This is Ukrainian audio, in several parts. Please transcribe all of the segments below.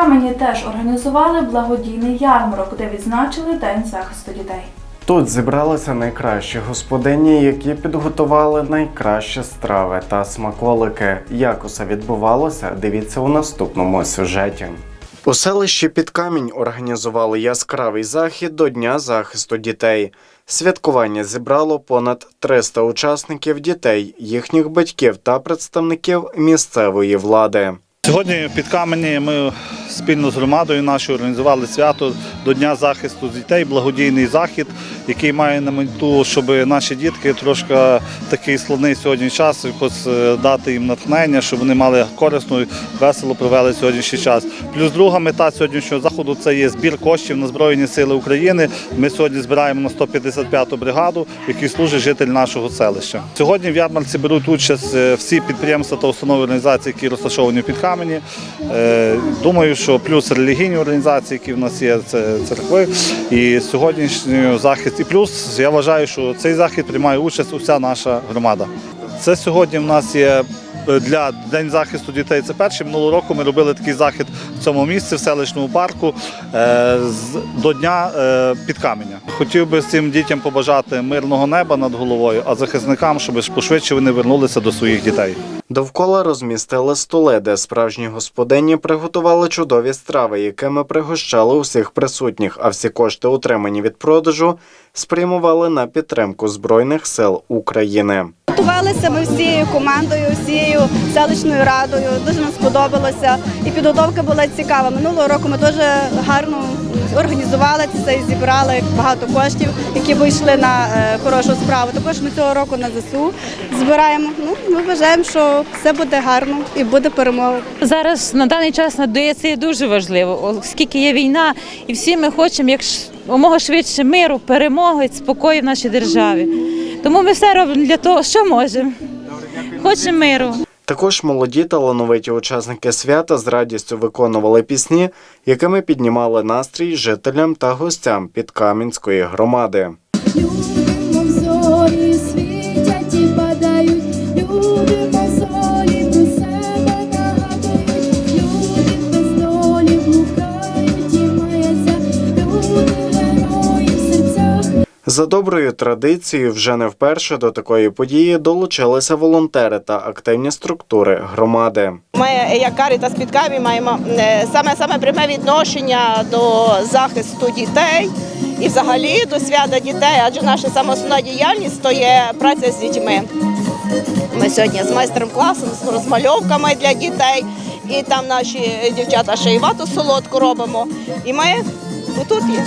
Камені теж організували благодійний ярмарок, де відзначили День захисту дітей. Тут зібралися найкращі господині, які підготували найкращі страви та смаколики. Як усе відбувалося, дивіться у наступному сюжеті. У селищі Підкамінь організували яскравий захід до Дня захисту дітей. Святкування зібрало понад 300 учасників дітей, їхніх батьків та представників місцевої влади. Сьогодні під камені ми спільно з громадою нашою організували свято до Дня захисту дітей, благодійний захід, який має на мету, щоб наші дітки трошки такий складний сьогодні час, якось е, дати їм натхнення, щоб вони мали корисно і весело провели сьогоднішній час. Плюс друга мета сьогоднішнього заходу це є збір коштів на Збройні Сили України. Ми сьогодні збираємо на 155-ту бригаду, в якій служить житель нашого селища. Сьогодні в ярмарці беруть участь е, всі підприємства та установи організації, які розташовані під камені. Е, Думаю, що плюс релігійні організації, які в нас є, це церкви. І сьогоднішній захід, і плюс я вважаю, що цей захід приймає участь уся наша громада. Це сьогодні в нас є е, для День захисту дітей. Це перший минулого року ми робили такий захід в цьому місці, в селищному парку, е, до дня під каменя. Хотів би цим дітям побажати мирного неба над головою, а захисникам, щоб пошвидше вони вернулися до своїх дітей. Довкола розмістили столи, де справжні господині приготували чудові страви, якими пригощали усіх присутніх, а всі кошти, отримані від продажу, спрямували на підтримку Збройних сил України. Готувалися ми всією командою, всією селищною радою. Дуже нам сподобалося. І підготовка була цікава. Минулого року ми дуже гарно організували це і зібрали багато коштів, які вийшли на е, хорошу справу. Також ми цього року на ЗСУ збираємо. Ну ми вважаємо, що все буде гарно і буде перемога. Зараз на даний час надається дуже важливо, оскільки є війна, і всі ми хочемо як ш- швидше миру, перемоги, спокою в нашій державі. Тому ми все робимо для того, що можемо. Хочемо миру. Також молоді талановиті учасники свята з радістю виконували пісні, якими піднімали настрій жителям та гостям Підкам'янської громади. За доброю традицією, вже не вперше до такої події долучилися волонтери та активні структури громади. Ми, як Карітас під Камі, маємо е, саме саме пряме відношення до захисту дітей і взагалі до свята дітей, адже наша саме основна діяльність то є праця з дітьми. Ми сьогодні з майстром класом, з розмальовками для дітей, і там наші дівчата ще і вату солодку робимо. І ми отут є.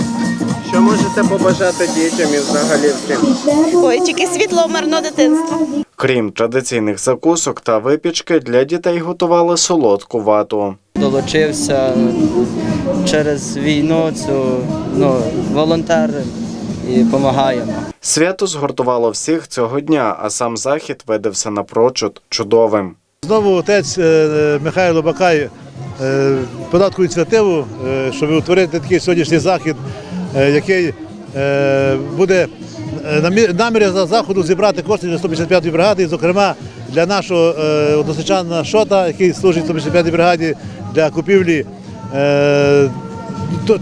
Що можете побажати дітям і взагалі всім? Ой, тільки світло, мирно дитинство. Крім традиційних закусок та випічки, для дітей готували солодку вату. долучився через війну цю ну, волонтер і допомагаємо. Свято згуртувало всіх цього дня, а сам захід видався напрочуд чудовим. Знову отець е, Михайло Бакай е, податку ініціативу, е, щоб утворити такий сьогоднішній захід, е, який е, буде е, намі- намір за заходу зібрати кошти для 155-ї бригади, зокрема для нашого е, односельчана Шота, який служить 155-й бригаді для купівлі. е,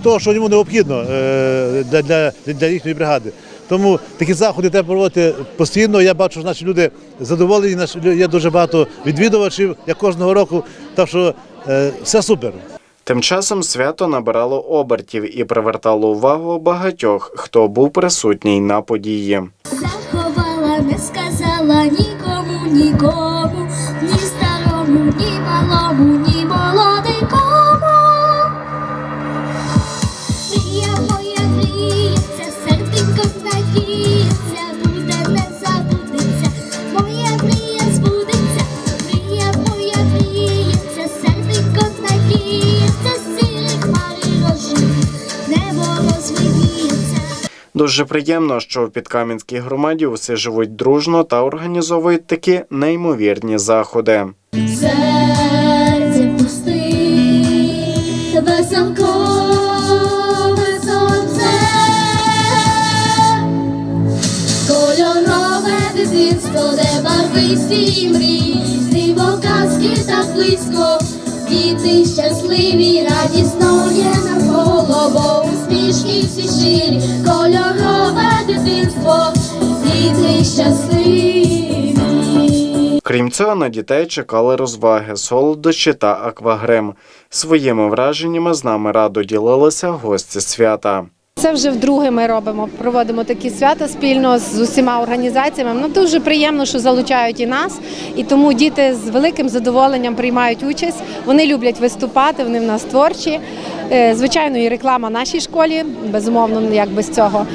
того, що йому необхідно е, для, для, їхньої бригади. Тому такі заходи треба проводити постійно. Я бачу, що наші люди задоволені, є дуже багато відвідувачів, як кожного року. Так що е, все супер. Тим часом свято набирало обертів і привертало увагу багатьох, хто був присутній на події. Заховала, не сказала нікому, нікому, Дуже приємно, що в Підкам'янській громаді усі живуть дружно та організовують такі неймовірні заходи. Серце пустить, веселкове де барвисті мрії, диво казки близько, діти щасливі, радісно є навколо, бо усмішки всі щирі, кольорове дитинство, діти щасливі. Крім цього, на дітей чекали розваги, солодощі та аквагрим. Своїми враженнями з нами радо ділилися гості свята. Це вже вдруге ми робимо, проводимо такі свята спільно з усіма організаціями. Ну дуже приємно, що залучають і нас, і тому діти з великим задоволенням приймають участь. Вони люблять виступати, вони в нас творчі. Е, Звичайно, і реклама нашій школі, безумовно, як без цього.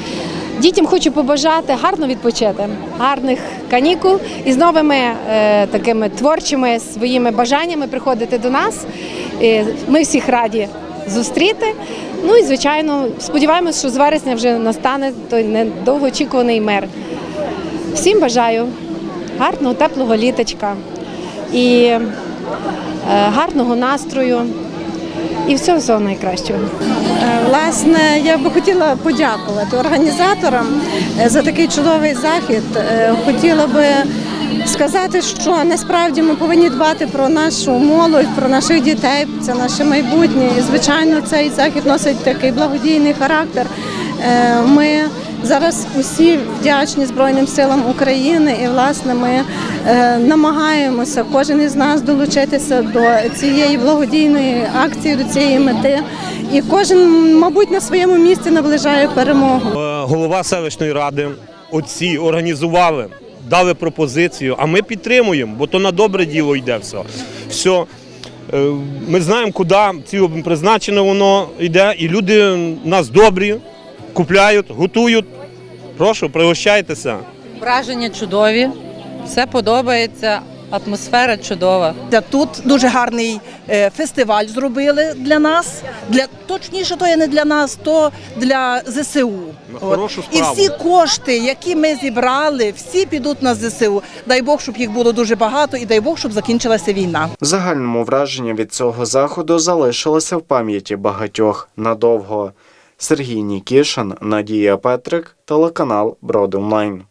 Дітям хочу побажати гарно відпочити, гарних канікул і з новими е, такими творчими своїми бажаннями приходити до нас. Е, Ми всіх раді зустріти. Ну і звичайно, сподіваємось, що з вересня вже настане той недовгоочікуваний мир. Всім бажаю гарного, теплого літочка і е, гарного настрою і всього всього найкращого. Власне, я би хотіла подякувати організаторам е, за такий чудовий захід. Е, Хотіла би сказати, що насправді ми повинні дбати про нашу молодь, про наших дітей, це наше майбутнє. І звичайно, цей захід носить такий благодійний характер. Е, Ми зараз усі вдячні Збройним силам України, і власне ми е, намагаємося кожен із нас долучитися до цієї благодійної акції, до цієї мети. І кожен, мабуть, на своєму місці наближає перемогу. Е, голова селищної ради, отці організували, дали пропозицію, а ми підтримуємо, бо то на добре діло йде все. все. е, Ми знаємо, куди ці призначено воно йде, і люди нас добрі, купляють, готують. Прошу, пригощайтеся. Враження чудові, все подобається, атмосфера чудова. Тут дуже гарний е, фестиваль зробили для нас. Для точніше, то є не для нас, то для ЗСУ. На хорошу І всі кошти, які ми зібрали, всі підуть на ЗСУ. Дай Бог, щоб їх було дуже багато, і дай Бог, щоб закінчилася війна. Загальному враження від цього заходу залишилося в пам'яті багатьох надовго. Сергій Нікішин, Надія Петрик, телеканал Броди Онлайн.